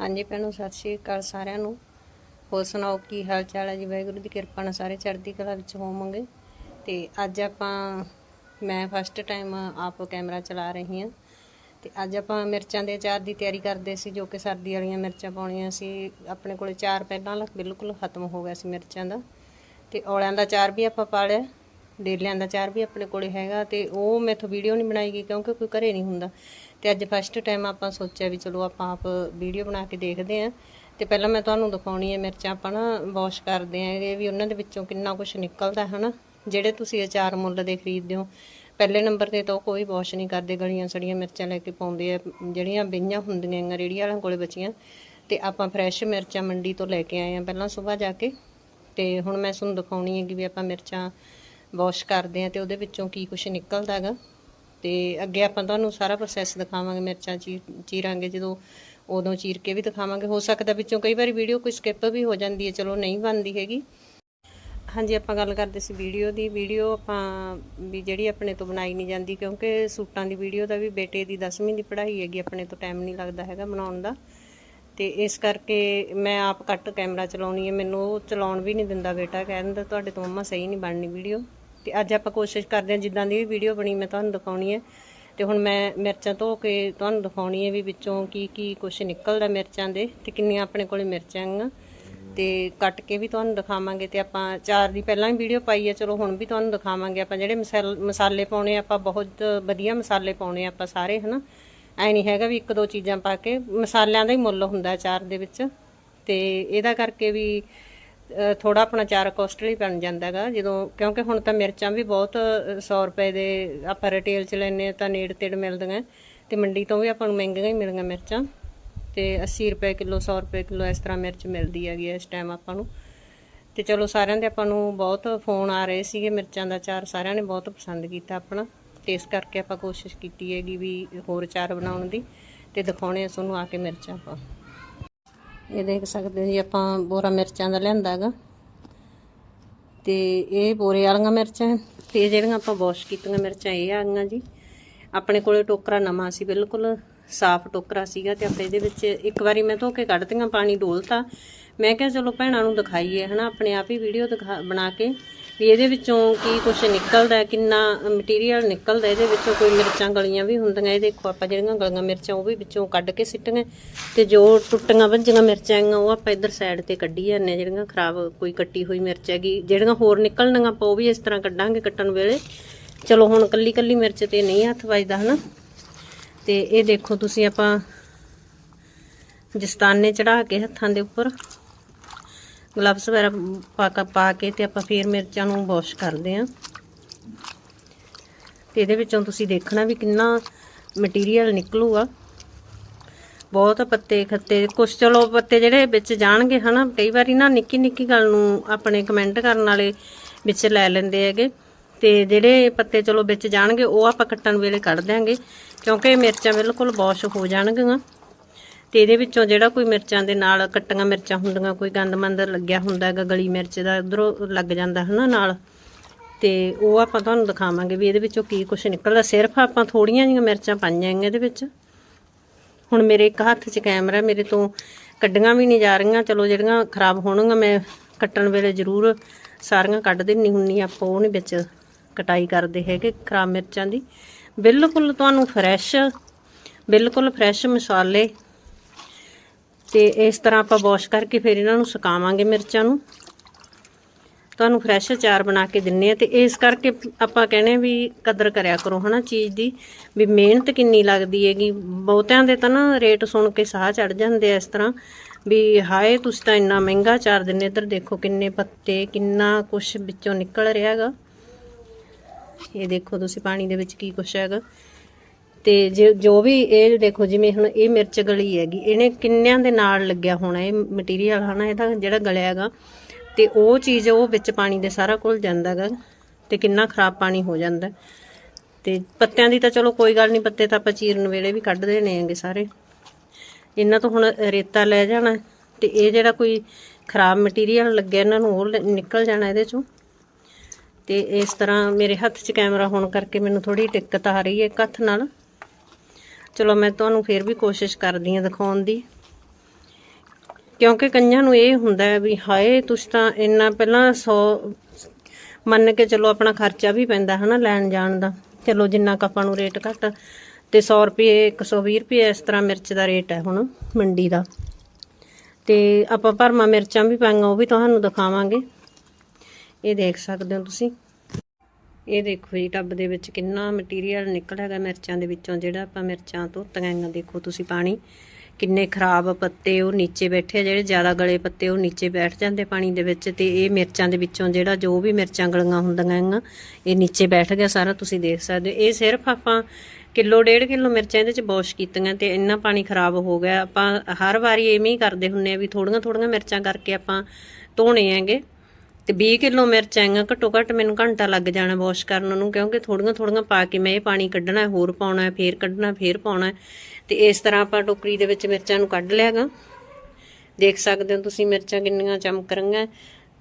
ਹਾਂਜੀ ਭੈਣੋ, ਸਤਿ ਸ਼੍ਰੀ ਅਕਾਲ ਸਾਰਿਆਂ ਨੂੰ। ਹੋਰ ਸੁਣਾਓ, ਕੀ ਹਾਲ ਚਾਲ ਹੈ ਜੀ? ਵਾਹਿਗੁਰੂ ਦੀ ਕਿਰਪਾ ਨਾਲ ਸਾਰੇ ਚੜ੍ਹਦੀ ਕਲਾ ਵਿੱਚ ਹੋਵਾਂਗੇ। ਤੇ ਅੱਜ ਆਪਾਂ, ਮੈਂ ਫਸਟ ਟਾਈਮ ਆਪ ਕੈਮਰਾ ਚਲਾ ਰਹੀ ਹਾਂ। ਤੇ ਅੱਜ ਆਪਾਂ ਮਿਰਚਾਂ ਦੇ ਅਚਾਰ ਦੀ ਤਿਆਰੀ ਕਰਦੇ ਸੀ, ਜੋ ਕਿ ਸਰਦੀ ਵਾਲੀਆਂ ਮਿਰਚਾਂ ਪਾਉਣੀਆਂ ਸੀ। ਆਪਣੇ ਕੋਲੇ ਚਾਰ ਪਹਿਲਾਂ ਬਿਲਕੁਲ ਖਤਮ ਹੋ ਗਿਆ ਸੀ ਮਿਰਚਾਂ ਦਾ। ਤੇ ਔਲਿਆਂ ਦਾ ਚਾਰ ਵੀ ਆਪਾਂ ਪਾ ਲਿਆ। ਡੇਲਿਆਂ ਦਾ ਅਚਾਰ ਵੀ ਆਪਣੇ ਕੋਲੇ ਹੈਗਾ ਤੇ ਉਹ ਮੈਥੋਂ ਵੀਡੀਓ ਨਹੀਂ ਬਣਾਈ ਗਈ ਕਿਉਂਕਿ ਕੋਈ ਘਰੇ ਨਹੀਂ ਹੁੰਦਾ। ਤੇ ਅੱਜ ਫਸਟ ਟਾਈਮ ਆਪਾਂ ਸੋਚਿਆ ਵੀ ਚਲੋ ਆਪਾਂ ਆਪ ਵੀਡੀਓ ਬਣਾ ਕੇ ਦੇਖਦੇ ਆਂ ਤੇ ਪਹਿਲਾਂ ਮੈਂ ਤੁਹਾਨੂੰ ਦਿਖਾਉਣੀ ਹੈ ਮਿਰਚਾਂ ਆਪਾਂ ਨਾ ਵਾਸ਼ ਕਰਦੇ ਆਂਗੇ ਵੀ ਉਹਨਾਂ ਦੇ ਵਿੱਚੋਂ ਕਿੰਨਾ ਕੁਝ ਨਿਕਲਦਾ ਹੈ ਨਾ ਜਿਹੜੇ ਤੁਸੀਂ ਅਚਾਰ ਮੁੱਲ ਦੇ ਖਰੀਦਦੇ ਹੋ, ਪਹਿਲੇ ਨੰਬਰ ਤੇ ਤਾਂ ਉਹ ਕੋਈ ਵਾਸ਼ ਨਹੀਂ ਕਰਦੇ, ਗਲੀਆਂ ਸੜੀਆਂ ਮਿਰਚਾਂ ਲੈ ਕੇ ਪਾਉਂਦੇ ਆ, ਜਿਹੜੀਆਂ ਬਈਆਂ ਹੁੰਦੀਆਂ ਆਂ ਰੇਹੜੀ ਵਾਲਿਆਂ ਕੋਲੇ ਬਚੀਆਂ। ਤੇ ਆਪਾਂ ਫਰੈਸ਼ ਮਿਰਚਾਂ ਮੰਡੀ ਤੋਂ ਲੈ ਕੇ ਆਏ ਆ ਪਹਿਲਾਂ ਸਵੇਰ ਜਾ ਕੇ। ਤੇ ਹੁਣ ਮੈਂ ਤੁਹਾਨੂੰ ਦਿਖਾਉਣੀ ਹੈ ਕਿ ਵੀ ਆਪਾਂ ਮਿਰਚਾਂ ਵਾਸ਼ ਕਰਦੇ ਆ ਤੇ ਉਹਦੇ ਵਿੱਚੋਂ ਕੀ ਕੁਝ ਨਿਕਲਦਾ ਹੈਗਾ। ਤੇ ਅੱਗੇ ਆਪਾਂ ਤੁਹਾਨੂੰ ਸਾਰਾ ਪ੍ਰੋਸੈਸ ਦਿਖਾਵਾਂਗੇ ਮਿਰਚਾਂ ਚੀ, ਚੀਰਾਂਗੇ, ਜਦੋਂ ਉਦੋਂ ਚੀਰ ਕੇ ਵੀ ਦਿਖਾਵਾਂਗੇ। ਹੋ ਸਕਦਾ ਵਿੱਚੋਂ ਕਈ ਵਾਰੀ ਵੀਡੀਓ ਕੋਈ ਸਕਿਪ ਵੀ ਹੋ ਜਾਂਦੀ ਹੈ, ਚਲੋ ਨਹੀਂ ਬਣਦੀ ਹੈਗੀ। ਹਾਂਜੀ, ਆਪਾਂ ਗੱਲ ਕਰਦੇ ਸੀ ਵੀਡੀਓ ਦੀ। ਵੀਡੀਓ ਆਪਾਂ ਵੀ ਜਿਹੜੀ ਆਪਣੇ ਤੋਂ ਬਣਾਈ ਨਹੀਂ ਜਾਂਦੀ, ਕਿਉਂਕਿ ਸੂਟਾਂ ਦੀ ਵੀਡੀਓ ਦਾ ਵੀ ਬੇਟੇ ਦੀ 10ਵੀਂ ਦੀ ਪੜ੍ਹਾਈ ਹੈਗੀ, ਆਪਣੇ ਤੋਂ ਟਾਈਮ ਨਹੀਂ ਲੱਗਦਾ ਹੈਗਾ ਬਣਾਉਣ ਦਾ। ਤੇ ਇਸ ਕਰਕੇ ਮੈਂ ਆਪ ਕੱਟ ਕੈਮਰਾ ਚਲਾਉਣੀ ਹੈ। ਮੈਨੂੰ ਉਹ ਚਲਾਉਣ ਵੀ ਨਹੀਂ ਦਿੰਦਾ ਬੇਟਾ ਕਹਿੰਦਾ ਤੁਹਾਡੇ ਤੋਂ ਮੰਮਾ ਸਹੀ ਨਹੀਂ ਬਣਨੀ ਵੀਡੀਓ ਤੇ ਅੱਜ ਆਪਾਂ ਕੋਸ਼ਿਸ਼ ਕਰਦੇ ਹਾਂ, ਜਿੱਦਾਂ ਦੀ ਵੀ ਵੀਡੀਓ ਬਣੀ, ਮੈਂ ਤੁਹਾਨੂੰ ਦਿਖਾਉਣੀ ਹੈ। ਤੇ ਹੁਣ ਮੈਂ ਮਿਰਚਾਂ ਧੋ ਕੇ ਤੁਹਾਨੂੰ ਦਿਖਾਉਣੀ ਹੈ ਵੀ ਵਿੱਚੋਂ ਕੀ ਕੀ ਕੁਝ ਨਿਕਲਦਾ ਮਿਰਚਾਂ ਦੇ ਤੇ ਕਿੰਨੀਆਂ ਆਪਣੇ ਕੋਲੇ ਮਿਰਚਾਂ ਹੈਗੀਆਂ। ਤੇ ਕੱਟ ਕੇ ਵੀ ਤੁਹਾਨੂੰ ਦਿਖਾਵਾਂਗੇ ਤੇ ਆਪਾਂ ਚਾਰ ਦੀ ਪਹਿਲਾਂ ਹੀ ਵੀਡੀਓ ਪਾਈ ਹੈ, ਚਲੋ ਹੁਣ ਵੀ ਤੁਹਾਨੂੰ ਦਿਖਾਵਾਂਗੇ। ਆਪਾਂ ਜਿਹੜੇ ਮਸਾਲ- ਮਸਾਲੇ ਪਾਉਣੇ ਆਪਾਂ ਬਹੁਤ ਵਧੀਆ ਮਸਾਲੇ ਪਾਉਣੇ ਆਪਾਂ ਸਾਰੇ, ਹਨਾ। ਐ ਨਹੀਂ ਹੈਗਾ ਵੀ ਇੱਕ ਦੋ ਚੀਜ਼ਾਂ ਪਾ ਕੇ ਮਸਾਲਿਆਂ ਦਾ ਹੀ ਮੁੱਲ ਹੁੰਦਾ ਚਾਰ ਦੇ ਵਿੱਚ। ਤੇ ਇਹਦਾ ਕਰਕੇ ਵੀ ਥੋੜਾ ਆਪਣਾ ਚਾਰ ਕੋਸਟਲੀ ਬਣ ਜਾਂਦਾ ਹੈਗਾ। ਜਦੋਂ, ਕਿਉਂਕਿ ਹੁਣ ਤਾਂ ਮਿਰਚਾਂ ਵੀ ਬਹੁਤ 100 ਰੁਪਏ ਦੇ ਆਪਾਂ ਰਿਟੇਲ 'ਚ ਲੈਨੇ ਆ ਤਾਂ ਨੇੜ ਤੇੜ ਮਿਲਦੀਆਂ ਤੇ ਮੰਡੀ ਤੋਂ ਵੀ ਆਪਾਂ ਨੂੰ ਮਹਿੰਗੀਆਂ ਹੀ ਮਿਲੀਆਂ ਮਿਰਚਾਂ। ਤੇ 80 ਰੁਪਏ ਕਿਲੋ 100 ਰੁਪਏ ਕਿਲੋ ਇਸ ਤਰ੍ਹਾਂ ਮਿਰਚ ਮਿਲਦੀ ਹੈਗੀ ਇਸ ਟਾਈਮ ਆਪਾਂ ਨੂੰ। ਤੇ ਚਲੋ ਸਾਰਿਆਂ ਦੇ ਆਪਾਂ ਨੂੰ ਬਹੁਤ ਫੋਨ ਆ ਰਹੇ ਸੀਗੇ ਮਿਰਚਾਂ ਦਾ ਚਾਰ। ਸਾਰਿਆਂ ਨੇ ਬਹੁਤ ਪਸੰਦ ਕੀਤਾ ਆਪਣਾ। ਤੇ ਇਸ ਕਰਕੇ ਆਪਾਂ ਕੋਸ਼ਿਸ਼ ਕੀਤੀ ਹੈਗੀ ਵੀ ਹੋਰ ਚਾਰ ਬਣਾਉਣ ਦੀ। ਤੇ ਦਿਖਾਉਣੇ ਆ ਤੁਹਾਨੂੰ ਆ ਕੇ ਮਿਰਚਾਂ ਆਪਾਂ। ਇਹ ਦੇਖ ਸਕਦੇ ਹੋ ਜੀ, ਆਪਾਂ ਬੋਰਾ ਮਿਰਚਾਂ ਦਾ ਲਿਆਂਦਾ ਹੈਗਾ। ਤੇ ਇਹ ਬੋਰੇ ਵਾਲੀਆਂ ਮਿਰਚਾਂ ਹੈ। ਤੇ ਜਿਹੜੀਆਂ ਆਪਾਂ ਵਾਸ਼ ਕੀਤੀਆਂ ਮਿਰਚਾਂ, ਇਹ ਆ ਗਈਆਂ ਜੀ। ਆਪਣੇ ਕੋਲੇ ਟੋਕਰਾ ਨਵਾਂ ਸੀ, ਬਿਲਕੁਲ ਸਾਫ਼ ਟੋਕਰਾ ਸੀਗਾ ਤੇ ਆਪਾਂ ਇਹਦੇ ਵਿੱਚ ਇੱਕ ਵਾਰੀ ਮੈਂ ਧੋ ਕੇ ਕੱਢਤੀਆਂ, ਪਾਣੀ ਡੋਲਤਾ। ਮੈਂ ਕਿਹਾ ਚਲੋ ਭੈਣਾਂ ਨੂੰ ਦਿਖਾਈਏ, ਹਨਾ, ਆਪਣੇ ਆਪ ਹੀ ਵੀਡੀਓ ਦਿਖਾ ਬਣਾ ਕੇ। ਵੀ ਇਹਦੇ ਵਿੱਚੋਂ ਕੀ ਕੁਝ ਨਿਕਲਦਾ ਕਿੰਨਾ ਮਟੀਰੀਅਲ ਨਿਕਲਦਾ ਇਹਦੇ ਵਿੱਚੋਂ ਕੋਈ ਮਿਰਚਾਂ ਗਲੀਆਂ ਵੀ ਹੁੰਦੀਆਂ ਇਹ ਦੇਖੋ ਆਪਾਂ ਜਿਹੜੀਆਂ ਗਲੀਆਂ ਮਿਰਚਾਂ ਉਹ ਵੀ ਵਿੱਚੋਂ ਕੱਢ ਕੇ ਸਿੱਟੀਆਂ ਤੇ ਜੋ ਟੁੱਟੀਆਂ ਵੱਜੀਆਂ ਮਿਰਚਾਂ ਹੈਗੀਆਂ ਉਹ ਆਪਾਂ ਇੱਧਰ ਸਾਈਡ ਤੇ ਕੱਢੀ ਜਾਂਦੇ ਹਾਂ, ਜਿਹੜੀਆਂ ਖਰਾਬ ਕੋਈ ਕੱਟੀ ਹੋਈ ਮਿਰਚ ਹੈਗੀ ਜਿਹੜੀਆਂ ਹੋਰ ਨਿਕਲਣੀਆਂ ਆਪਾਂ ਉਹ ਵੀ ਇਸ ਤਰ੍ਹਾਂ ਕੱਢਾਂਗੇ ਕੱਟਣ ਵੇਲੇ। ਚਲੋ ਹੁਣ ਕੱਲੀ ਕੱਲੀ ਮਿਰਚ ਤੇ ਨਹੀਂ ਹੱਥ ਵੱਜਦਾ ਹਨਾ? ਤੇ ਇਹ ਦੇਖੋ ਤੁਸੀਂ ਆਪਾਂ ਦਸਤਾਨੇ ਚੜਾ ਕੇ ਹੱਥਾਂ ਦੇ ਉੱਪਰ। ਗਲਵਸ ਵਗੈਰਾ ਪਾ ਕੇ ਪਾ ਕੇ ਤੇ ਆਪਾਂ ਫੇਰ ਮਿਰਚਾਂ ਨੂੰ ਵਾਸ਼ ਕਰਦੇ ਆਂ ਤੇ ਇਹਦੇ ਵਿੱਚੋਂ ਤੁਸੀਂ ਦੇਖਣਾ ਵੀ ਕਿੰਨਾ ਮਟੀਰੀਅਲ ਨਿਕਲੂਗਾ। ਬਹੁਤ ਪੱਤੇ ਖੱਤੇ, ਕੁਛ ਚਲੋ ਪੱਤੇ ਜਿਹੜੇ ਵਿੱਚ ਜਾਣਗੇ ਹਨਾ, ਕਈ ਵਾਰੀ ਨਾ ਨਿੱਕੀ ਨਿੱਕੀ ਗੱਲ ਨੂੰ ਆਪਣੇ ਕਮੈਂਟ ਕਰਨ ਵਾਲੇ ਵਿੱਚ ਲੈ ਲੈਂਦੇ ਹੈਗੇ। ਤੇ ਜਿਹੜੇ ਪੱਤੇ ਚਲੋ ਵਿੱਚ ਜਾਣਗੇ, ਉਹ ਆਪਾਂ ਕੱਟਣ ਵੇਲੇ ਕੱਢ ਦਿਆਂਗੇ, ਕਿਉਂਕਿ ਮਿਰਚਾਂ ਬਿਲਕੁਲ ਵਾਸ਼ ਹੋ ਜਾਣਗੀਆਂ। ਤੇ ਇਹਦੇ ਵਿੱਚੋਂ ਜਿਹੜਾ ਕੋਈ ਮਿਰਚਾਂ ਦੇ ਨਾਲ ਕੱਟੀਆਂ ਮਿਰਚਾਂ ਹੁੰਦੀਆਂ, ਕੋਈ ਗੰਦਮੰਦ ਲੱਗਿਆ ਹੁੰਦਾ ਹੈਗਾ, ਗਲੀ ਮਿਰਚ ਦਾ ਉਧਰੋਂ ਲੱਗ ਜਾਂਦਾ ਹਨਾ ਨਾਲ। ਤੇ ਉਹ ਆਪਾਂ ਤੁਹਾਨੂੰ ਦਿਖਾਵਾਂਗੇ ਵੀ ਇਹਦੇ ਵਿੱਚੋਂ ਕੀ ਕੁਝ ਨਿਕਲਦਾ। ਸਿਰਫ ਆਪਾਂ ਥੋੜੀਆਂ ਜਿਹੀਆਂ ਮਿਰਚਾਂ ਪਾਈਆਂ ਹੈਗੀਆਂ ਇਹਦੇ ਵਿੱਚ। ਹੁਣ ਮੇਰੇ ਇੱਕ ਹੱਥ 'ਚ ਕੈਮਰਾ ਮੇਰੇ ਤੋਂ ਕੱਢੀਆਂ ਵੀ ਨਹੀਂ ਜਾ ਰਹੀਆਂ। ਚਲੋ ਜਿਹੜੀਆਂ ਖਰਾਬ ਹੋਣਗੀਆਂ, ਮੈਂ ਕੱਟਣ ਵੇਲੇ ਜ਼ਰੂਰ ਸਾਰੀਆਂ ਕੱਢ ਦਿੰਨੀ ਹੁੰਨੀ ਆਪਾਂ ਉਹ ਨਹੀਂ ਵਿੱਚ ਕਟਾਈ ਕਰਦੇ ਹੈਗੇ ਖਰਾਬ ਮਿਰਚਾਂ ਦੀ। ਬਿਲਕੁਲ ਤੁਹਾਨੂੰ ਫਰੈਸ਼ ਬਿਲਕੁਲ ਫਰੈਸ਼ ਮਸਾਲੇ ਤੇ ਇਸ ਤਰ੍ਹਾਂ ਆਪਾਂ ਵਾਸ਼ ਕਰਕੇ ਫਿਰ ਇਹਨਾਂ ਨੂੰ ਸੁਕਾਵਾਂਗੇ ਮਿਰਚਾਂ ਨੂੰ। ਤੁਹਾਨੂੰ ਫਰੈਸ਼ ਅਚਾਰ ਬਣਾ ਕੇ ਦਿੰਨੇ ਆ ਤੇ ਇਸ ਕਰਕੇ ਆਪਾਂ ਕਹਿੰਦੇ ਆ ਵੀ ਕਦਰ ਕਰਿਆ ਕਰੋ ਹਨਾ ਚੀਜ਼ ਦੀ, ਵੀ ਮਿਹਨਤ ਕਿੰਨੀ ਲੱਗਦੀ ਹੈਗੀ। ਬਹੁਤਿਆਂ ਦੇ ਤਾਂ ਨਾ ਰੇਟ ਸੁਣ ਕੇ ਸਾਹ ਚੜ ਜਾਂਦੇ ਆ ਇਸ ਤਰ੍ਹਾਂ, ਵੀ ਹਾਏ ਤੁਸੀਂ ਤਾਂ ਇੰਨਾ ਮਹਿੰਗਾ ਚਾਰ ਦਿੰਨੇ ਇੱਧਰ ਦੇਖੋ ਕਿੰਨੇ ਪੱਤੇ, ਕਿੰਨਾ ਕੁਛ ਵਿੱਚੋਂ ਨਿਕਲ ਰਿਹਾ ਹੈਗਾ। ਇਹ ਦੇਖੋ ਤੁਸੀਂ ਪਾਣੀ ਦੇ ਵਿੱਚ ਕੀ ਕੁਛ ਹੈਗਾ। ਤੇ ਜੇ- ਜੋ ਵੀ ਇਹ ਦੇਖੋ ਜਿਵੇਂ ਹੁਣ ਇਹ ਮਿਰਚ ਗਲੀ ਹੈਗੀ, ਇਹਨੇ ਕਿੰਨਿਆਂ ਦੇ ਨਾਲ ਲੱਗਿਆ ਹੋਣਾ ਇਹ ਮਟੀਰੀਅਲ ਹਨਾ ਇਹਦਾ ਜਿਹੜਾ ਗਲਿਆ ਹੈਗਾ। ਤੇ ਉਹ ਚੀਜ਼ ਉਹ ਵਿੱਚ ਪਾਣੀ ਦੇ ਸਾਰਾ ਘੁਲ ਜਾਂਦਾ ਹੈਗਾ ਤੇ ਕਿੰਨਾ ਖਰਾਬ ਪਾਣੀ ਹੋ ਜਾਂਦਾ। ਹੈ। ਤੇ ਪੱਤਿਆਂ ਦੀ ਤਾਂ ਚਲੋ ਕੋਈ ਗੱਲ ਨਹੀਂ ਪੱਤੇ ਤਾਂ ਆਪਾਂ ਚੀਰਨ ਵੇਲੇ ਵੀ ਕੱਢ ਦੇਣੇ ਹੈਗੇ ਸਾਰੇ। ਇਹਨਾਂ ਤੋਂ ਹੁਣ ਰੇਤਾ ਲੈ ਜਾਣਾ, ਤੇ ਇਹ ਜਿਹੜਾ ਕੋਈ ਖਰਾਬ ਮਟੀਰੀਅਲ ਲੱਗਿਆ ਇਹਨਾਂ ਨੂੰ, ਉਹ ਲ- ਨਿਕਲ ਜਾਣਾ ਇਹਦੇ ਚੋਂ। ਤੇ ਇਸ ਤਰ੍ਹਾਂ ਮੇਰੇ ਹੱਥ 'ਚ ਕੈਮਰਾ ਹੋਣ ਕਰਕੇ ਮੈਨੂੰ ਥੋੜੀ ਦਿੱਕਤ ਆ ਰਹੀ ਹੈ ਇੱਕ ਹੱਥ ਨਾਲ। ਚਲੋ ਮੈਂ ਤੁਹਾਨੂੰ ਫੇਰ ਵੀ ਕੋਸ਼ਿਸ਼ ਕਰਦੀ ਹਾਂ ਦਿਖਾਉਣ ਦੀ। ਕਿਉਂਕਿ ਕਈਆਂ ਨੂੰ ਇਹ ਹੁੰਦਾ ਹੈ ਵੀ ਹਾਏ, ਤੁਸੀਂ ਤਾਂ ਇੰਨਾ ਪਹਿਲਾਂ 100 ਮੰਨ ਕੇ ਚਲੋ ਆਪਣਾ ਖਰਚਾ ਵੀ ਪੈਂਦਾ ਹਨਾ ਲੈਣ ਜਾਣ ਦਾ। ਚਲੋ ਜਿੰਨਾ ਕੁ ਆਪਾਂ ਨੂੰ ਰੇਟ ਘੱਟ, ਤੇ 100 ਰੁਪਏ 120 ਰੁਪਏ ਇਸ ਤਰ੍ਹਾਂ ਮਿਰਚ ਦਾ ਰੇਟ ਹੈ ਹੁਣ ਮੰਡੀ ਦਾ। ਤੇ ਆਪਾਂ ਭਰਮਾ ਮਿਰਚਾਂ ਵੀ ਪਾਈਆਂ, ਉਹ ਵੀ ਤੁਹਾਨੂੰ ਦਿਖਾਵਾਂਗੇ। ਇਹ ਦੇਖ ਸਕਦੇ ਹੋ ਤੁਸੀਂ। ਇਹ ਦੇਖੋ ਜੀ, ਟੱਬ ਦੇ ਵਿੱਚ ਕਿੰਨਾ ਮਟੀਰੀਅਲ ਨਿਕਲ ਹੈਗਾ ਮਿਰਚਾਂ ਦੇ ਵਿੱਚੋਂ, ਜਿਹੜਾ ਆਪਾਂ ਮਿਰਚਾਂ ਧੋਤੀਆਂ ਗਈਆਂ, ਦੇਖੋ ਤੁਸੀਂ ਪਾਣੀ। ਕਿੰਨੇ ਖਰਾਬ ਪੱਤੇ ਉਹ ਨੀਚੇ ਬੈਠੇ ਆ, ਜਿਹੜੇ ਜ਼ਿਆਦਾ ਗਲੇ ਪੱਤੇ ਉਹ ਨੀਚੇ ਬੈਠ ਜਾਂਦੇ ਪਾਣੀ ਦੇ ਵਿੱਚ ਤੇ ਇਹ ਮਿਰਚਾਂ ਦੇ ਵਿੱਚੋਂ ਜਿਹੜਾ ਜੋ ਵੀ ਮਿਰਚਾਂ ਗਲੀਆਂ ਹੁੰਦੀਆਂ ਹੈਗੀਆਂ ਇਹ ਨੀਚੇ ਬੈਠ ਗਿਆ ਸਾਰਾ, ਤੁਸੀਂ ਦੇਖ ਸਕਦੇ ਹੋ। ਇਹ ਸਿਰਫ ਆਪਾਂ ਕਿਲੋ, ਡੇਢ ਕਿਲੋ ਮਿਰਚਾਂ ਇਹਦੇ ਚ ਵਾਸ਼ ਕੀਤੀਆਂ ਤੇ ਇੰਨਾ ਪਾਣੀ ਖਰਾਬ ਹੋ ਗਿਆ। ਆਪਾਂ ਹਰ ਵਾਰੀ ਐਵੇਂ ਹੀ ਕਰਦੇ ਹੁੰਨੇ ਆ ਵੀ ਥੋੜੀਆਂ ਥੋੜੀਆਂ ਮਿਰਚਾਂ ਕਰਕੇ ਆਪਾਂ ਧੋਣੇ ਹੈਗੇ। ਤੇ 20 ਕਿਲੋ ਮਿਰਚ ਆਈਆਂ ਘੱਟੋ ਘੱਟ ਮੈਨੂੰ ਘੰਟਾ ਲੱਗ ਜਾਣਾ ਵਾਸ਼ ਕਰਨ ਨੂੰ ਕਿਉਂਕਿ ਥੋੜੀਆਂ ਥੋੜੀਆਂ ਪਾ ਕੇ ਮੈਂ ਇਹ ਪਾਣੀ ਕੱਢਣਾ ਹੋਰ ਪਾਉਣਾ ਹੈ, ਫੇਰ ਕੱਢਣਾ ਫੇਰ ਪਾਉਣਾ। ਹੈ। ਤੇ ਇਸ ਤਰ੍ਹਾਂ ਆਪਾਂ ਟੋਕਰੀ ਦੇ ਵਿੱਚ ਮਿਰਚਾਂ ਨੂੰ ਕੱਢ ਲਿਆਗਾ ਦੇਖ ਸਕਦੇ ਹੋ ਤੁਸੀਂ ਮਿਰਚਾਂ ਕਿੰਨੀਆਂ ਚਮਕ ਰਹੀਆਂ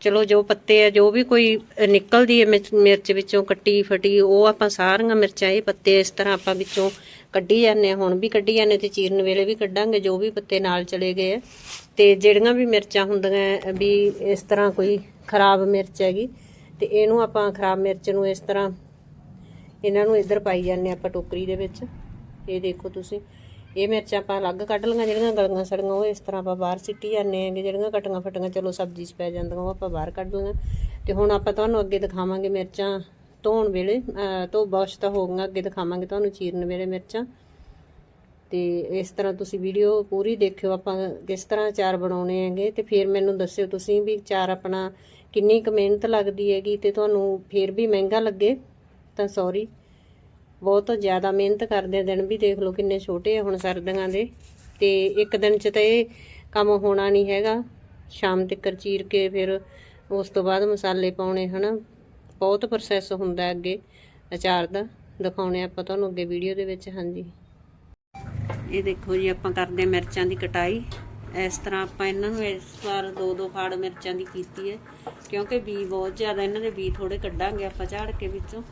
ਚਲੋ ਜੋ ਪੱਤੇ ਆ ਜੋ ਵੀ ਕੋਈ ਨਿਕਲਦੀ ਹੈ ਮਿਰਚ- ਮਿਰਚ ਵਿੱਚੋਂ ਕੱਟੀ ਫਟੀ ਉਹ ਆਪਾਂ ਸਾਰੀਆਂ ਮਿਰਚਾਂ ਇਹ ਪੱਤੇ ਇਸ ਤਰ੍ਹਾਂ ਆਪਾਂ ਵਿੱਚੋਂ ਕੱਢੀ ਜਾਂਦੇ ਹਾਂ ਹੁਣ ਵੀ ਕੱਢੀ ਜਾਂਦੇ ਤੇ ਚੀਰਨ ਵੇਲੇ ਵੀ ਕੱਢਾਂਗੇ ਜੋ ਵੀ ਪੱਤੇ ਨਾਲ ਚਲੇ ਗਏ ਆ। ਤੇ ਜਿਹੜੀਆਂ ਵੀ ਮਿਰਚਾਂ ਹੁੰਦੀਆਂ ਵੀ ਇਸ ਤਰ੍ਹਾਂ ਕੋਈ ਖਰਾਬ ਮਿਰਚ ਹੈਗੀ ਤੇ ਇਹਨੂੰ ਆਪਾਂ ਖਰਾਬ ਮਿਰਚ ਨੂੰ ਇਸ ਤਰ੍ਹਾਂ ਇਹਨਾਂ ਨੂੰ ਇੱਧਰ ਪਾਈ ਜਾਂਦੇ ਹਾਂ ਆਪਾਂ ਟੋਕਰੀ ਦੇ ਵਿੱਚ। ਇਹ ਦੇਖੋ ਤੁਸੀਂ। ਇਹ ਮਿਰਚਾਂ ਆਪਾਂ ਅਲੱਗ ਕੱਢ ਲਈਆਂ, ਜਿਹੜੀਆਂ ਗਲੀਆਂ ਸੜੀਆਂ, ਉਹ ਇਸ ਤਰ੍ਹਾਂ ਆਪਾਂ ਬਾਹਰ ਸਿੱਟੀ ਜਾਂਦੇ ਆਂਗੇ ਜਿਹੜੀਆਂ ਕਟੀਆਂ ਫਟੀਆਂ, ਚਲੋ ਸਬਜ਼ੀ 'ਚ ਪੈ ਜਾਂਦੀਆਂ, ਉਹ ਆਪਾਂ ਬਾਹਰ ਕੱਢ ਲਈਆਂ ਤੇ ਹੁਣ ਆਪਾਂ ਤੁਹਾਨੂੰ ਅੱਗੇ ਦਿਖਾਵਾਂਗੇ ਮਿਰਚਾਂ ਧੋਣ ਵੇਲੇ, ਅਹ ਧੋ ਵਾਸ਼ ਤਾਂ ਹੋ ਗਈਆਂ, ਅੱਗੇ ਦਿਖਾਵਾਂਗੇ ਤੁਹਾਨੂੰ ਚੀਰਨ ਵੇਲੇ ਮਿਰਚਾਂ। ਤੇ ਇਸ ਤਰ੍ਹਾਂ ਤੁਸੀਂ ਵੀਡੀਓ ਪੂਰੀ ਦੇਖਿਓ ਆਪਾਂ ਕਿਸ ਤਰ੍ਹਾਂ ਚਾਰ ਬਣਾਉਣੇ ਹੈਗੇ। ਤੇ ਫਿਰ ਮੈਨੂੰ ਦੱਸਿਓ ਤੁਸੀਂ ਵੀ ਚਾਰ ਆਪਣਾ ਕਿੰਨੀ ਕੁ ਮਿਹਨਤ ਲੱਗਦੀ ਹੈਗੀ ਤੇ ਤੁਹਾਨੂੰ ਫਿਰ ਵੀ ਮਹਿੰਗਾ ਲੱਗੇ, ਤਾਂ ਸੌਰੀ ਬਹੁਤ ਜ਼ਿਆਦਾ ਮਿਹਨਤ ਕਰਦੇ ਦਿਨ ਵੀ ਦੇਖ ਲਓ ਕਿੰਨੇ ਛੋਟੇ ਆ ਹੁਣ ਸਰਦੀਆਂ ਦੇ। ਤੇ ਇੱਕ ਦਿਨ 'ਚ ਤਾਂ ਇਹ ਕੰਮ ਹੋਣਾ ਨਹੀਂ ਹੈਗਾ। ਸ਼ਾਮ ਤੱਕ ਚੀਰ ਕੇ ਫਿਰ ਉਸ ਤੋਂ ਬਾਅਦ ਮਸਾਲੇ ਪਾਉਣੇ, ਹਨਾ। ਬਹੁਤ ਪ੍ਰੋਸੈਸ ਹੁੰਦਾ ਅੱਗੇ ਅਚਾਰ ਦਾ, ਦਿਖਾਉਣੇ ਆਪਾਂ ਤੁਹਾਨੂੰ ਅੱਗੇ ਵੀਡੀਓ ਦੇ ਵਿੱਚ, ਹਾਂਜੀ। ਇਹ ਦੇਖੋ ਜੀ, ਆਪਾਂ ਕਰਦੇ ਹਾਂ ਮਿਰਚਾਂ ਦੀ ਕਟਾਈ। ਇਸ ਤਰ੍ਹਾਂ ਆਪਾਂ ਇਹਨਾਂ ਨੂੰ ਇਸ ਵਾਰ ਦੋ ਦੋ ਫਾੜ ਮਿਰਚਾਂ ਦੀ ਕੀਤੀ ਹੈ, ਕਿਉਂਕਿ ਬੀ ਬਹੁਤ ਜ਼ਿਆਦਾ, ਇਹਨਾਂ ਦੇ ਬੀ ਥੋੜੇ ਕੱਢਾਂਗੇ ਆਪਾਂ ਝਾੜ ਕੇ ਵਿੱਚੋਂ।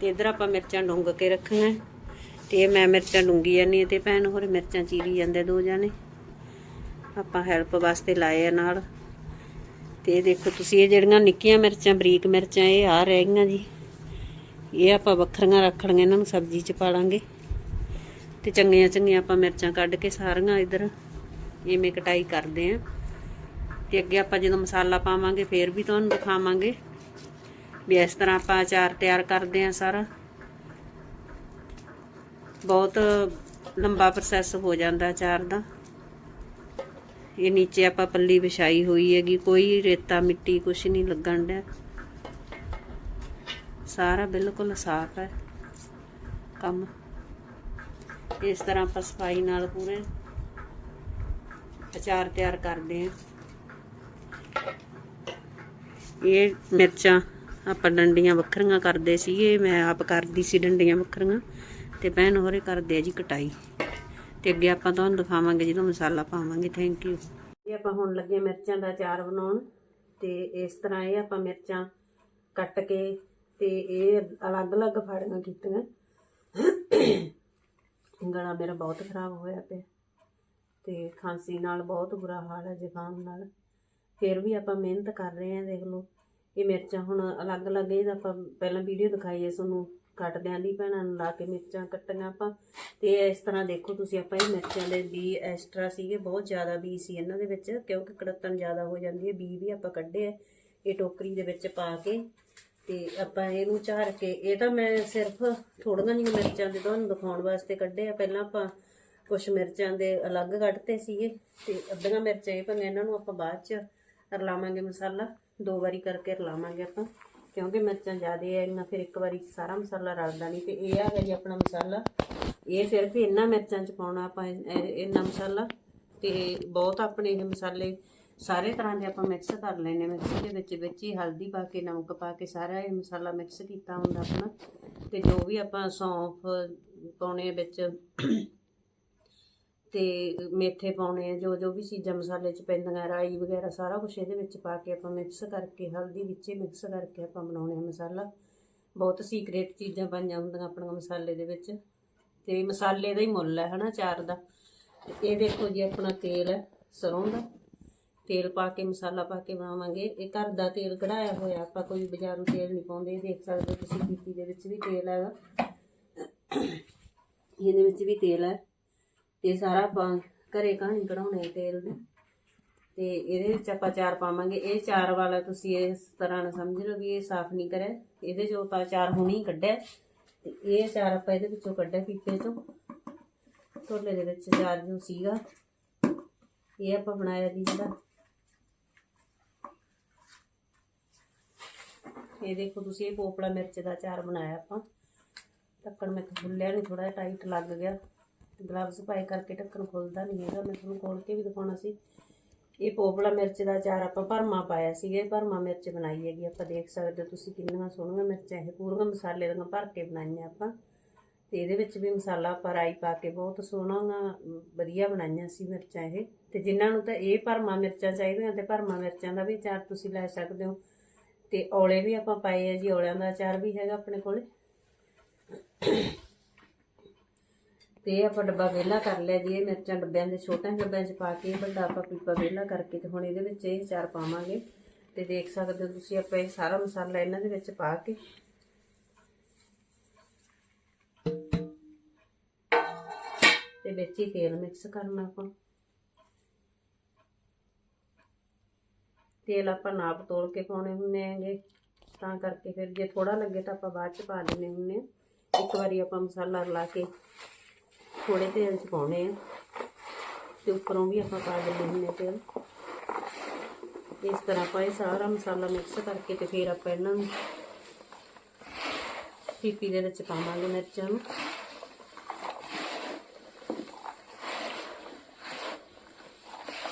ਤੇ ਇਧਰ ਆਪਾਂ ਮਿਰਚਾਂ ਡੁੰਗ ਕੇ ਰੱਖਣਾ ਤੇ ਮੈਂ ਮਿਰਚਾਂ ਡੁੰਗੀ ਜਾਂਦੀ ਹਾਂ ਤੇ ਭੈਣ ਹੋਰ ਮਿਰਚਾਂ ਚੀਰੀ ਜਾਂਦੇ ਦੋ ਜਾਣੇ। ਆਪਾਂ ਹੈਲਪ ਵਾਸਤੇ ਲਾਏ ਆ ਨਾਲ। ਤੇ ਦੇਖੋ ਤੁਸੀਂ, ਇਹ ਜਿਹੜੀਆਂ ਨਿੱਕੀਆਂ ਮਿਰਚਾਂ, ਬਰੀਕ ਮਿਰਚਾਂ, ਇਹ ਆ ਰਹਿ ਗਈਆਂ ਜੀ। ਇਹ ਆਪਾਂ ਵੱਖਰੀਆਂ ਰੱਖਣਗੇ ਇਹਨਾਂ ਨੂੰ ਸਬਜ਼ੀ 'ਚ ਪਾ ਲਾਂਗੇ। ਤੇ ਚੰਗੀਆਂ ਚੰਗੀਆਂ ਆਪਾਂ ਮਿਰਚਾਂ ਕੱਢ ਕੇ ਸਾਰੀਆਂ ਇਧਰ ਇਵੇਂ ਕਟਾਈ ਕਰਦੇ ਆਂ। ਤੇ ਅੱਗੇ ਆਪਾਂ ਜਦੋਂ ਮਸਾਲਾ ਪਾਵਾਂਗੇ, ਫੇਰ ਵੀ ਤੁਹਾਨੂੰ ਦਿਖਾਵਾਂਗੇ ਵੀ ਇਸ ਤਰ੍ਹਾਂ ਆਪਾਂ ਅਚਾਰ ਤਿਆਰ ਕਰਦੇ ਆਂ ਸਾਰਾ। ਬਹੁਤ ਲੰਬਾ ਪ੍ਰੋਸੈਸ ਹੋ ਜਾਂਦਾ ਅਚਾਰ ਦਾ। ਇਹ ਨੀਚੇ ਆਪਾਂ ਪੱਲੀ ਵਿਛਾਈ ਹੋਈ ਹੈਗੀ, ਕੋਈ ਰੇਤਾ ਮਿੱਟੀ ਕੁਛ ਨਹੀਂ ਲੱਗਣ ਡਿਆ। ਸਾਰਾ ਬਿਲਕੁਲ ਸਾਫ਼ ਹੈ। ਕੰਮ ਇਸ ਤਰ੍ਹਾਂ ਆਪਾਂ ਸਫ਼ਾਈ ਨਾਲ ਪੂਰੇ ਅਚਾਰ ਤਿਆਰ ਕਰਦੇ ਹਾਂ ਇਹ ਮਿਰਚਾਂ ਆਪਾਂ ਡੰਡੀਆਂ ਵੱਖਰੀਆਂ ਕਰਦੇ ਸੀਗੇ, ਮੈਂ ਆਪ ਕਰਦੀ ਸੀ ਡੰਡੀਆਂ ਵੱਖਰੀਆਂ ਤੇ ਭੈਣ ਹੋਰੇ ਕਰਦੇ ਆ ਜੀ ਕਟਾਈ। ਤੇ ਅੱਗੇ ਆਪਾਂ ਤੁਹਾਨੂੰ ਦਿਖਾਵਾਂਗੇ, ਜਦੋਂ ਮਸਾਲਾ ਪਾਵਾਂਗੇ ਥੈਂਕ ਯੂ ਇਹ ਆਪਾਂ ਹੁਣ ਲੱਗੇ ਮਿਰਚਾਂ ਦਾ ਅਚਾਰ ਬਣਾਉਣ ਤੇ ਇਸ ਤਰ੍ਹਾਂ ਇਹ ਆਪਾਂ ਮਿਰਚਾਂ ਕੱਟ ਕੇ ਤੇ ਇਹ ਅਲੱਗ-ਅਲੱਗ ਫਾੜੀਆਂ ਕੀਤੀਆਂ। ਗਲਾ ਮੇਰਾ ਬਹੁਤ ਖਰਾਬ ਹੋਇਆ ਪਿਆ। ਤੇ ਖਾਂਸੀ ਨਾਲ ਬਹੁਤ ਬੁਰਾ ਹਾਲ ਹੈ ਜ਼ੁਕਾਮ ਨਾਲ। ਫਿਰ ਵੀ ਆਪਾਂ ਮਿਹਨਤ ਕਰ ਰਹੇ ਹਾਂ, ਦੇਖ ਲਓ। ਇਹ ਮਿਰਚਾਂ ਹੁਣ ਅਲੱਗ-ਅਲੱਗ ਇਹਦਾ ਆਪਾਂ ਪਹਿਲਾਂ ਵੀਡੀਓ ਦਿਖਾਈ ਹੈ, ਤੁਹਾਨੂੰ ਕੱਟਦਿਆਂ ਦੀ ਭੈਣਾਂ ਨੂੰ ਲਾ ਕੇ ਮਿਰਚਾਂ ਕੱਟੀਆਂ ਆਪਾਂ। ਤੇ ਇਸ ਤਰ੍ਹਾਂ ਦੇਖੋ ਤੁਸੀਂ ਆਪਾਂ ਇਹ ਮਿਰਚਾਂ ਦੇ ਬੀ ਐਕਸਟਰਾ ਸੀਗੇ, ਬਹੁਤ ਜ਼ਿਆਦਾ ਬੀ ਸੀ ਇਹਨਾਂ ਦੇ ਵਿੱਚ, ਕਿਉਂਕਿ ਕੜੱਤਣ ਜ਼ਿਆਦਾ ਹੋ ਜਾਂਦੀ ਹੈ, ਬੀ ਵੀ ਆਪਾਂ ਕੱਢੇ ਆ। ਇਹ ਟੋਕਰੀ ਦੇ ਵਿੱਚ ਪਾ ਕੇ ਤੇ ਆਪਾਂ ਇਹਨੂੰ ਝਾੜ ਕੇ, ਇਹ ਤਾਂ ਮੈਂ ਸਿਰਫ ਥੋੜੀਆਂ ਜਿਹੀਆਂ ਮਿਰਚਾਂ ਦੇ ਤੁਹਾਨੂੰ ਦਿਖਾਉਣ ਵਾਸਤੇ ਕੱਢੇ ਆ। ਪਹਿਲਾਂ ਆਪਾਂ ਕੁਝ ਮਿਰਚਾਂ ਦੇ ਅਲੱਗ ਕੱਢਤੇ ਸੀਗੇ ਤੇ ਅੱਧੀਆਂ ਮਿਰਚਾਂ ਇਹ ਪਈਆਂ ਇਹਨਾਂ ਨੂੰ ਆਪਾਂ ਬਾਅਦ ਚ ਰਲਾਵਾਂਗੇ ਮਸਾਲਾ। ਦੋ ਵਾਰੀ ਕਰਕੇ ਰਲਾਵਾਂਗੇ ਆਪਾਂ, ਕਿਉਂਕਿ ਮਿਰਚਾਂ ਜ਼ਿਆਦਾ ਹੈਗੀਆਂ ਫਿਰ ਇੱਕ ਵਾਰੀ ਸਾਰਾ ਮਸਾਲਾ ਰਲਦਾ ਨਹੀਂ ਤੇ ਇਹ ਆ ਜੀ ਆਪਣਾ ਮਸਾਲਾ। ਇਹ ਸਿਰਫ ਇਹਨਾਂ ਮਿਰਚਾਂ 'ਚ ਪਾਉਣਾ ਆਪਾਂ ਇਹਨਾਂ ਮਸਾਲਾ। ਤੇ ਬਹੁਤ ਆਪਣੇ ਇਹ ਮਸਾਲੇ ਸਾਰੇ ਤਰ੍ਹਾਂ ਦੇ ਆਪਾਂ ਮਿਕਸ ਕਰ ਲੈਨੇ ਮਿਕਸੀ ਦੇ ਵਿੱਚ ਵਿੱਚ ਹੀ ਹਲਦੀ ਪਾ ਕੇ, ਨਮਕ ਪਾ ਕੇ ਸਾਰਾ ਇਹ ਮਸਾਲਾ ਮਿਕਸ ਕੀਤਾ ਹੁੰਦਾ ਆਪਣਾ। ਤੇ ਜੋ ਵੀ ਆਪਾਂ ਸੌਂਫ ਪਾਉਣੇ ਵਿੱਚ, ਤੇ ਮੇਥੇ ਪਾਉਣੇ ਆ, ਜੋ ਜੋ ਵੀ ਚੀਜ਼ਾਂ ਮਸਾਲੇ 'ਚ ਪੈਂਦੀਆਂ, ਰਾਈ ਵਗੈਰਾ ਸਾਰਾ ਕੁਝ ਇਹਦੇ ਵਿੱਚ ਪਾ ਕੇ ਆਪਾਂ ਮਿਕਸ ਕਰਕੇ, ਹਲਦੀ ਵਿੱਚ ਹੀ ਮਿਕਸ ਕਰਕੇ ਆਪਾਂ ਬਣਾਉਣੇ ਆ ਮਸਾਲਾ। ਬਹੁਤ ਸੀਕ੍ਰੇਟ ਚੀਜ਼ਾਂ ਪਾਈਆਂ ਹੁੰਦੀਆਂ ਆਪਣਾ ਮਸਾਲੇ ਦੇ ਵਿੱਚ। ਤੇ ਮਸਾਲੇ ਦਾ ਹੀ ਮੁੱਲ ਹੈ ਹਨਾ ਚਾਰ ਦਾ। ਇਹ ਦੇਖੋ ਜੀ ਆਪਣਾ ਤੇਲ ਹੈ ਸਰੋਂ ਦਾ। ਤੇਲ ਪਾ ਕੇ, ਮਸਾਲਾ ਪਾ ਕੇ ਬਣਾਵਾਂਗੇ ਇਹ ਘਰ ਦਾ ਤੇਲ ਕਢਾਇਆ ਹੋਇਆ, ਆਪਾਂ ਕੋਈ ਬਾਜ਼ਾਰੂ ਤੇਲ ਨਹੀਂ ਪਾਉਂਦੇ। ਦੇਖ ਸਕਦੇ ਹੋ ਤੁਸੀਂ ਪੀਪੀ ਦੇ ਵਿੱਚ ਵੀ ਤੇਲ ਹੈਗਾ ਇਹਦੇ ਵਿੱਚ ਵੀ ਤੇਲ ਹੈ। ਤੇ ਸਾਰਾ ਆਪਾਂ ਘਰੇ ਕਹਾਣੀ ਕਢਾਉਣੇ ਤੇਲ ਦੀ। ਤੇ ਇਹਦੇ ਵਿੱਚ ਆਪਾਂ ਚਾਰ ਪਾਵਾਂਗੇ। ਇਹ ਚਾਰ ਵਾਲਾ ਤੁਸੀਂ ਇਸ ਤਰ੍ਹਾਂ ਨਾਲ ਸਮਝ ਲਓ ਵੀ ਇਹ ਸਾਫ਼ ਨਹੀਂ ਕਰਿਆ। ਇਹਦੇ ਚੋਂ ਆਪਾਂ ਚਾਰ ਹੁਣੀ ਕੱਢਿਆ। ਤੇ ਇਹ ਚਾਰ ਆਪਾਂ ਇਹਦੇ ਵਿੱਚੋਂ ਕੱਢਿਆ ਪੀਪੇ ਚੋਂ। ਢੋਲੇ ਦੇ ਵਿੱਚ ਚਾਰ ਜੋ ਸੀਗਾ, ਇਹ ਆਪਾਂ ਬਣਾਇਆ ਦੀ ਜਿਹੜਾ ਇਹ ਦੇਖੋ ਤੁਸੀਂ ਇਹ ਪੋਪਲਾ ਮਿਰਚ ਦਾ ਚਾਰ ਬਣਾਇਆ ਆਪਾਂ। ਢੱਕਣ ਮੈਂ ਖੁੱਲਿਆ ਨਹੀਂ ਥੋੜਾ ਟਾਈਟ ਲੱਗ ਗਿਆ। ਗਲਵਸ ਪਾਏ ਕਰਕੇ ਢੱਕਣ ਖੁੱਲਦਾ ਨਹੀਂ ਹੈਗਾ। ਮੈਂ ਤੁਹਾਨੂੰ ਖੋਲ ਕੇ ਵੀ ਦਿਖਾਉਣਾ ਸੀ। ਇਹ ਪੋਪਲਾ ਮਿਰਚ ਦਾ ਚਾਰ ਆਪਾਂ ਭਰਮਾ ਪਾਇਆ ਸੀਗਾ। ਇਹ ਭਰਮਾ ਮਿਰਚ ਬਣਾਈ ਹੈਗੀ ਆਪਾਂ ਦੇਖ ਸਕਦੇ ਹੋ ਤੁਸੀਂ ਕਿੰਨੀਆਂ ਸੋਹਣੀਆਂ ਮਿਰਚਾਂ ਇਹ ਪੂਰੀਆਂ ਮਸਾਲੇ ਦੀਆਂ ਭਰ ਕੇ ਬਣਾਈਆਂ ਆਪਾਂ। ਤੇ ਇਹਦੇ ਵਿੱਚ ਵੀ ਮਸਾਲਾ ਆਪਾਂ ਰਾਈ ਪਾ ਕੇ ਬਹੁਤ ਸੋਹਣਾ ਵਧੀਆ ਬਣਾਈਆਂ ਸੀ ਮਿਰਚਾਂ ਇਹ। ਤੇ ਜਿਨ੍ਹਾਂ ਨੂੰ ਤਾਂ ਇਹ ਭਰਮਾ ਮਿਰਚਾਂ ਚਾਹੀਦੀਆਂ ਤੇ ਭਰਮਾ ਮਿਰਚਾਂ ਦਾ ਵੀ ਚਾਰ ਤੁਸੀਂ ਲੈ ਸਕਦੇ ਹੋ। ਤੇ ਔਲੇ ਵੀ ਆਪਾਂ ਪਾਏ ਆ ਜੀ, ਔਲਿਆਂ ਦਾ ਅਚਾਰ ਵੀ ਹੈਗਾ ਆਪਣੇ ਕੋਲ। ਤੇ ਇਹ ਆਪਾਂ ਡੱਬਾ ਵਿਹਲਾ ਕਰ ਲਿਆ ਜੀ, ਇਹ ਮਿਰਚਾਂ ਡੱਬਿਆਂ ਦੇ ਛੋਟੇ ਡੱਬਿਆਂ 'ਚ ਪਾ ਕੇ ਇਹ ਵੱਡਾ ਆਪਾਂ ਪੀਪਾ ਵਿਹਲਾ ਕਰਕੇ ਤੇ ਹੁਣ ਇਹਦੇ ਵਿੱਚ ਇਹ ਅਚਾਰ ਪਾਵਾਂਗੇ। ਤੇ ਦੇਖ ਸਕਦੇ ਹੋ ਤੁਸੀਂ ਆਪਾਂ ਇਹ ਸਾਰਾ ਮਸਾਲਾ ਇਹਨਾਂ ਦੇ ਵਿੱਚ ਪਾ ਕੇ। ਤੇ ਵਿੱਚ ਹੀ ਤੇਲ ਮਿਕਸ ਕਰਨਾ ਆਪਾਂ। ਤੇਲ ਆਪਾਂ ਨਾਪ ਤੋਲ ਕੇ ਪਾਉਣੇ ਹੁੰਦੇ ਆਂਗੇ ਤਾਂ ਕਰਕੇ ਫਿਰ ਜੇ ਥੋੜਾ ਲੱਗੇ ਤਾਂ ਆਪਾਂ ਬਾਅਦ ਚ ਪਾ ਦਿੰਦੇ ਹੁੰਦੇ ਆ ਇੱਕ ਵਾਰੀ ਆਪਾਂ ਮਸਾਲਾ ਰਲਾ ਕੇ ਥੋੜੇ ਤੇਲ ਚ ਪਾਉਣੇ ਆ। ਤੇ ਉੱਪਰੋਂ ਵੀ ਆਪਾਂ ਪਾ ਦਿੰਦੇ ਹੁੰਦੇ ਆ ਤੇਲ। ਇਸ ਤਰ੍ਹਾਂ ਆਪਾਂ ਇਹ ਸਾਰਾ ਮਸਾਲਾ ਮਿਕਸ ਕਰਕੇ ਤੇ ਫਿਰ ਆਪਾਂ ਇਹਨਾਂ ਨੂੰ ਪੀਪੀ ਦੇ ਵਿੱਚ ਪਾਵਾਂਗੇ ਮਿਰਚਾਂ ਨੂੰ।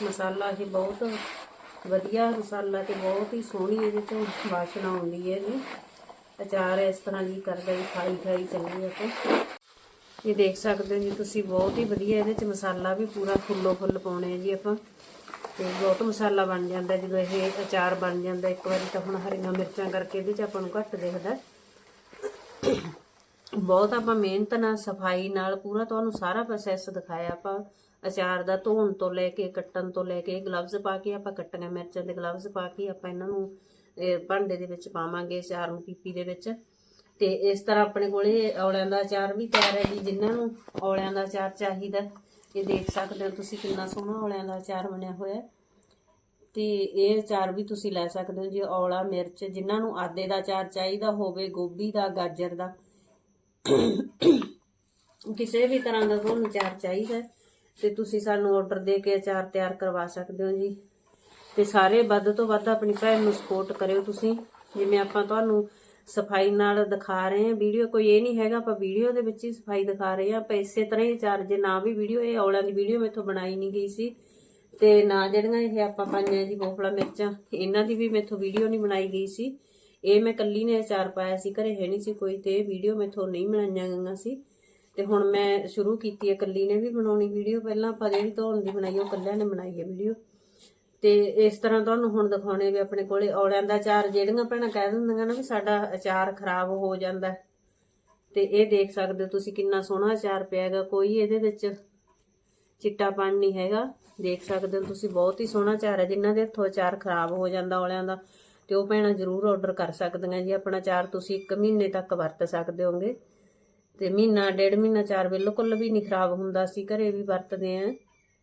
ਮਸਾਲਾ ਇਹ ਬਹੁਤ ਵਧੀਆ ਮਸਾਲਾ ਤੇ ਬਹੁਤ ਹੀ ਸੋਹਣੀ ਇਹਦੇ ਚੋਂ ਵਾਸ਼ਨਾ ਆਉਂਦੀ ਹੈ ਜੀ। ਅਚਾਰ ਇਸ ਤਰ੍ਹਾਂ ਜੀ ਕਰਦਾ ਵੀ ਖਾਈ ਖਾਈ ਚੱਲੀ ਆਪਾਂ ਇਹ ਦੇਖ ਸਕਦੇ ਹੋ ਜੀ ਤੁਸੀਂ, ਬਹੁਤ ਹੀ ਵਧੀਆ ਇਹਦੇ ਚ ਮਸਾਲਾ ਵੀ ਪੂਰਾ ਫੁੱਲੋ ਫੁੱਲ ਪਾਉਣੇ ਆ ਜੀ ਆਪਾਂ। ਤੇ ਬਹੁਤ ਮਸਾਲਾ ਬਣ ਜਾਂਦਾ, ਜਦੋਂ ਇਹ ਅਚਾਰ ਬਣ ਜਾਂਦਾ ਇੱਕ ਵਾਰੀ ਤਾਂ ਹੁਣ ਹਰੀਆਂ ਮਿਰਚਾਂ ਕਰਕੇ ਇਹਦੇ ਚ ਆਪਾਂ ਨੂੰ ਘੱਟ ਦਿਖਦਾ। ਬਹੁਤ ਆਪਾਂ ਮਿਹਨਤ ਨਾਲ, ਸਫ਼ਾਈ ਨਾਲ ਪੂਰਾ ਤੁਹਾਨੂੰ ਸਾਰਾ ਪ੍ਰੋਸੈਸ ਦਿਖਾਇਆ ਆਪਾਂ। ਅਚਾਰ ਦਾ ਧੋਣ ਤੋਂ ਲੈ ਕੇ, ਕੱਟਣ ਤੋਂ ਲੈ ਕੇ ਗਲਵਜ਼ ਪਾ ਕੇ ਆਪਾਂ ਕੱਟੀਆਂ ਮਿਰਚਾਂ ਦੇ ਗਲਵਜ਼ ਪਾ ਕੇ ਆਪਾਂ ਇਹਨਾਂ ਨੂੰ ਭਾਂਡੇ ਦੇ ਵਿੱਚ ਪਾਵਾਂਗੇ, ਅਚਾਰ ਨੂੰ ਪੀਪੀ ਦੇ ਵਿੱਚ। ਤੇ ਇਸ ਤਰ੍ਹਾਂ ਆਪਣੇ ਕੋਲੇ ਔਲਿਆਂ ਦਾ ਅਚਾਰ ਵੀ ਤਿਆਰ ਹੈ ਜੀ, ਜਿਨ੍ਹਾਂ ਨੂੰ ਔਲਿਆਂ ਦਾ ਅਚਾਰ ਚਾਹੀਦਾ। ਇਹ ਦੇਖ ਸਕਦੇ ਹੋ ਤੁਸੀਂ ਕਿੰਨਾ ਸੋਹਣਾ ਔਲਿਆਂ ਦਾ ਅਚਾਰ ਬਣਿਆ ਹੋਇਆ ਹੈ। ਤੇ ਇਹ ਅਚਾਰ ਵੀ ਤੁਸੀਂ ਲੈ ਸਕਦੇ ਹੋ ਜੀ ਔਲਾ, ਮਿਰਚ, ਜਿਨ੍ਹਾਂ ਨੂੰ ਆਦੇ ਦਾ ਅਚਾਰ ਚਾਹੀਦਾ ਹੋਵੇ, ਗੋਭੀ ਦਾ, ਗਾਜਰ ਦਾ। ਕਿਸੇ ਵੀ ਤਰ੍ਹਾਂ ਦਾ ਤੁਹਾਨੂੰ ਅਚਾਰ ਚਾਹੀਦਾ ਤੇ ਤੁਸੀਂ ਸਾਨੂੰ ਆਰਡਰ ਦੇ ਕੇ ਅਚਾਰ ਤਿਆਰ ਕਰਵਾ ਸਕਦੇ ਹੋ ਜੀ। ਤੇ ਸਾਰੇ ਵੱਧ ਤੋਂ ਵੱਧ ਆਪਣੀ ਭੈਣ ਨੂੰ ਸਪੋਰਟ ਕਰਿਓ ਤੁਸੀਂ। ਜਿਵੇਂ ਆਪਾਂ ਤੁਹਾਨੂੰ ਸਫ਼ਾਈ ਨਾਲ ਦਿਖਾ ਰਹੇ ਹਾਂ, ਵੀਡੀਓ ਕੋਈ ਇਹ ਨਹੀਂ ਹੈਗਾ, ਆਪਾਂ ਵੀਡੀਓ ਦੇ ਵਿੱਚ ਹੀ ਸਫ਼ਾਈ ਦਿਖਾ ਰਹੇ ਹਾਂ। ਆਪਾਂ ਇਸੇ ਤਰ੍ਹਾਂ ਹੀ ਅਚਾਰ, ਜੇ ਨਾ ਵੀ ਵੀਡੀਓ, ਇਹ ਔਲਾਂ ਦੀ ਵੀਡੀਓ ਮੇਥੋਂ ਬਣਾਈ ਨਹੀਂ ਗਈ ਸੀ। ਤੇ ਨਾ ਜਿਹੜੀਆਂ ਇਹ ਆਪਾਂ ਪਾਈਆਂ ਜੀ ਪੋਪਲਾ ਮਿਰਚਾਂ, ਇਹਨਾਂ ਦੀ ਵੀ ਮੇਥੋਂ ਵੀਡੀਓ ਨਹੀਂ ਬਣਾਈ ਗਈ ਸੀ। ਇਹ ਮੈਂ ਕੱਲੀ ਨੇ ਅਚਾਰ ਪਾਇਆ ਸੀ, ਘਰੇ ਹੈ ਨਹੀਂ ਸੀ ਕੋਈ, ਤੇ ਇਹ ਵੀਡੀਓ ਮੇਥੋਂ ਨਹੀਂ ਬਣਾਈਆਂ ਗਈਆਂ ਸੀ। ਤੇ ਹੁਣ ਮੈਂ ਸ਼ੁਰੂ ਕੀਤੀ ਹੈ, ਕੱਲੀ ਨੇ ਵੀ ਬਣਾਉਣੀ ਵੀਡੀਓ। ਪਹਿਲਾਂ ਆਪਾਂ ਜਿਹੜੀ ਧੋਣ ਦੀ ਬਣਾਈ, ਉਹ ਕੱਲਿਆਂ ਨੇ ਬਣਾਈ ਹੈ ਵੀਡੀਓ। ਤੇ ਇਸ ਤਰ੍ਹਾਂ ਤੁਹਾਨੂੰ ਹੁਣ ਦਿਖਾਉਣੇ ਵੀ ਆਪਣੇ ਕੋਲੇ ਔਲਿਆਂ ਦਾ ਅਚਾਰ, ਜਿਹੜੀਆਂ ਭੈਣਾਂ ਕਹਿ ਦਿੰਦੀਆਂ ਨਾ ਵੀ ਸਾਡਾ ਅਚਾਰ ਖਰਾਬ ਹੋ ਜਾਂਦਾ ਹੈ। ਤੇ ਇਹ ਦੇਖ ਸਕਦੇ ਹੋ ਤੁਸੀਂ ਕਿੰਨਾ ਸੋਹਣਾ ਅਚਾਰ ਪਿਆ ਹੈਗਾ, ਕੋਈ ਇਹਦੇ ਵਿੱਚ ਚਿੱਟਾਪਣ ਨਹੀਂ ਹੈਗਾ। ਦੇਖ ਸਕਦੇ ਹੋ ਤੁਸੀਂ, ਬਹੁਤ ਹੀ ਸੋਹਣਾ ਅਚਾਰ ਹੈ, ਜਿਨ੍ਹਾਂ ਦੇ ਹੱਥੋਂ ਅਚਾਰ ਖਰਾਬ ਹੋ ਜਾਂਦਾ ਔਲਿਆਂ ਦਾ। ਤੇ ਉਹ ਭੈਣਾਂ ਜ਼ਰੂਰ ਆਰਡਰ ਕਰ ਸਕਦੀਆਂ ਜੀ, ਆਪਣਾ ਅਚਾਰ ਤੁਸੀਂ 1 ਮਹੀਨੇ ਤੱਕ ਵਰਤ ਸਕਦੇ ਹੋਗੇ ਤੇ ਮਹੀਨਾ, ਡੇਢ ਮਹੀਨਾ, ਚਾਰ ਬਿਲਕੁਲ ਵੀ ਨਹੀਂ ਖਰਾਬ ਹੁੰਦਾ। ਸੀ ਘਰੇ ਵੀ ਵਰਤਦੇ ਆਂ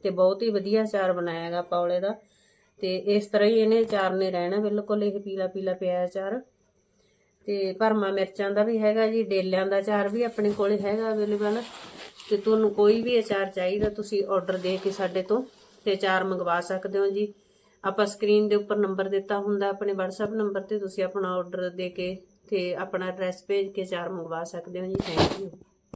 ਤੇ ਬਹੁਤ ਹੀ ਵਧੀਆ ਅਚਾਰ ਬਣਾਇਆਗਾ ਪੌਲੇ ਦਾ। ਤੇ ਇਸ ਤਰ੍ਹਾਂ ਹੀ ਇਹਨੇ ਅਚਾਰ ਨੇ ਰਹਿਣਾ ਬਿਲਕੁਲ, ਇਹ ਪੀਲਾ ਪੀਲਾ ਪਿਆ ਅਚਾਰ। ਤੇ ਭਰਮਾ ਮਿਰਚਾਂ ਦਾ ਵੀ ਹੈਗਾ ਜੀ, ਡੇਲਿਆਂ ਦਾ ਚਾਰ ਵੀ ਆਪਣੇ ਕੋਲੇ ਹੈਗਾ ਅਵੇਲੇਬਲ। ਤੇ ਤੁਹਾਨੂੰ ਕੋਈ ਵੀ ਅਚਾਰ ਚਾਹੀਦਾ, ਤੁਸੀਂ ਆਰਡਰ ਦੇ ਕੇ ਸਾਡੇ ਤੋਂ ਤੇ ਅਚਾਰ ਮੰਗਵਾ ਸਕਦੇ ਹੋ ਜੀ। ਆਪਾਂ ਸਕਰੀਨ ਦੇ ਉੱਪਰ ਨੰਬਰ ਦਿੱਤਾ ਹੁੰਦਾ, ਆਪਣੇ WhatsApp ਨੰਬਰ ਤੇ ਤੁਸੀਂ ਆਪਣਾ ਆਰਡਰ ਦੇ ਕੇ ਤੇ ਆਪਣਾ ਐਡਰੈਸ ਭੇਜ ਕੇ ਚਾਰ ਮੰਗਵਾ ਸਕਦੇ ਹੋ ਜੀ ਥੈਂਕ ਯੂ